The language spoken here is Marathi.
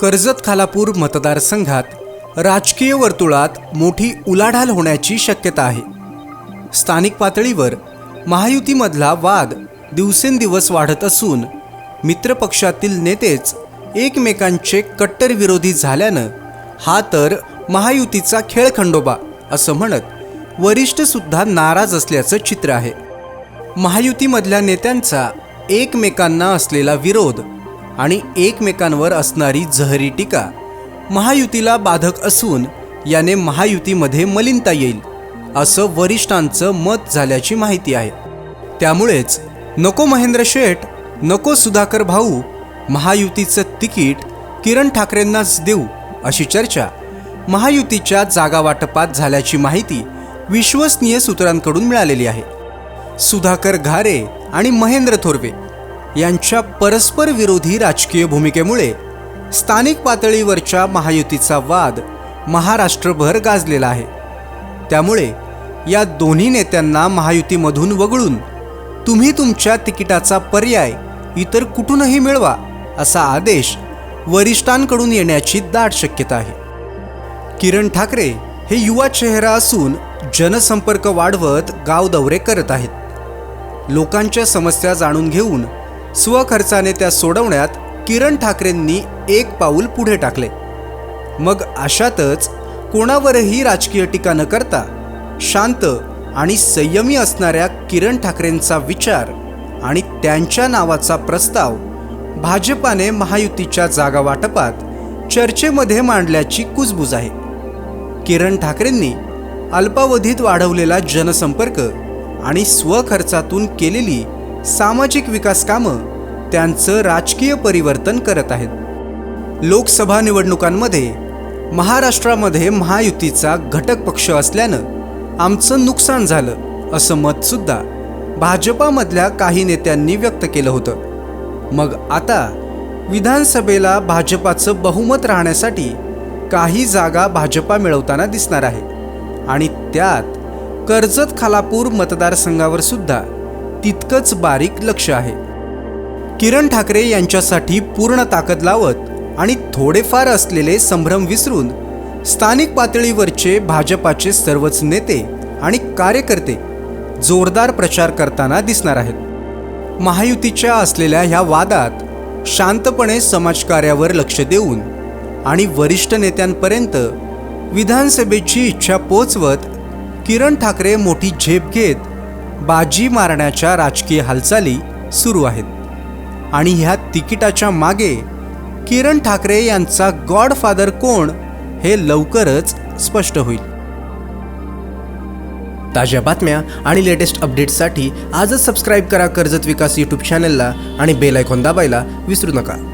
कर्जत खालापूर मतदारसंघात राजकीय वर्तुळात मोठी उलाढाल होण्याची शक्यता आहे. स्थानिक पातळीवर महायुतीमधला वाद दिवसेंदिवस वाढत असून मित्रपक्षातील नेतेच एकमेकांचे कट्टर विरोधी झाल्यानं हा तर महायुतीचा खेळखंडोबा असं म्हणत वरिष्ठसुद्धा नाराज असल्याचं चित्र आहे. महायुतीमधल्या नेत्यांचा एकमेकांना असलेला विरोध आणि एकमेकांवर असणारी जहरी टीका. महायुतीला बाधक असून याने महायुतीमध्ये मलिनता येईल असं वरिष्ठांचं मत झाल्याची माहिती आहे. त्यामुळेच नको महेंद्र शेठ नको सुधाकर भाऊ महायुतीचं तिकीट किरण ठाकरेंनाच देऊ अशी चर्चा महायुतीच्या जागा वाटपात झाल्याची माहिती विश्वसनीय सूत्रांकडून मिळालेली आहे. सुधाकर घारे आणि महेंद्र थोरवे यांच्या परस्पर विरोधी राजकीय भूमिकेमुळे स्थानिक पातळीवरच्या महायुतीचा वाद महाराष्ट्रभर गाजलेला आहे. त्यामुळे या दोन्ही नेत्यांना महायुतीमधून वगळून तुम्ही तुमच्या तिकिटाचा पर्याय इतर कुठूनही मिळवा असा आदेश वरिष्ठांकडून येण्याची दाट शक्यता आहे. किरण ठाकरे हे युवा चेहरा असून जनसंपर्क वाढवत गाव दौरे करत आहेत. लोकांच्या समस्या जाणून घेऊन स्वखर्चाने त्या सोडवण्यात किरण ठाकरेंनी एक पाऊल पुढे टाकले. मग अशातच कोणावरही राजकीय टीका न करता शांत आणि संयमी असणाऱ्या किरण ठाकरेंचा विचार आणि त्यांच्या नावाचा प्रस्ताव भाजपाने महायुतीच्या जागा वाटपात चर्चेमध्ये मांडल्याची कुजबूज आहे. किरण ठाकरेंनी अल्पावधीत वाढवलेला जनसंपर्क आणि स्वखर्चातून केलेली सामाजिक विकास कामं त्यांचं राजकीय परिवर्तन करत आहेत. लोकसभा निवडणुकांमध्ये महाराष्ट्रामध्ये महायुतीचा घटक पक्ष असल्यानं आमचं नुकसान झालं असं मतसुद्धा भाजपामधल्या काही नेत्यांनी व्यक्त केलं होतं. मग आता विधानसभेला भाजपाचं बहुमत राहण्यासाठी काही जागा भाजपा मिळवताना दिसणार आहे. आणि त्यात कर्जत खालापूर मतदारसंघावर सुद्धा तितकंच बारीक लक्ष आहे. किरण ठाकरे यांच्यासाठी पूर्ण ताकद लावत आणि थोडेफार असलेले संभ्रम विसरून स्थानिक पातळीवरचे भाजपाचे सर्वच नेते आणि कार्यकर्ते जोरदार प्रचार करताना दिसणार आहेत. महायुतीच्या असलेल्या ह्या वादात शांतपणे समाजकार्यावर लक्ष देऊन आणि वरिष्ठ नेत्यांपर्यंत विधानसभेची इच्छा पोचवत किरण ठाकरे मोठी झेप घेत बाजी मारण्याच्या राजकीय हालचाली सुरू आहेत. आणि ह्या तिकिटाच्या मागे किरण ठाकरे यांचा गॉडफादर कोण हे लवकरच स्पष्ट होईल. ताज्या बातम्या आणि लेटेस्ट अपडेट्ससाठी आजच सबस्क्राईब करा कर्जत विकास यूट्यूब चॅनलला आणि बेल आयकॉन दाबायला विसरू नका.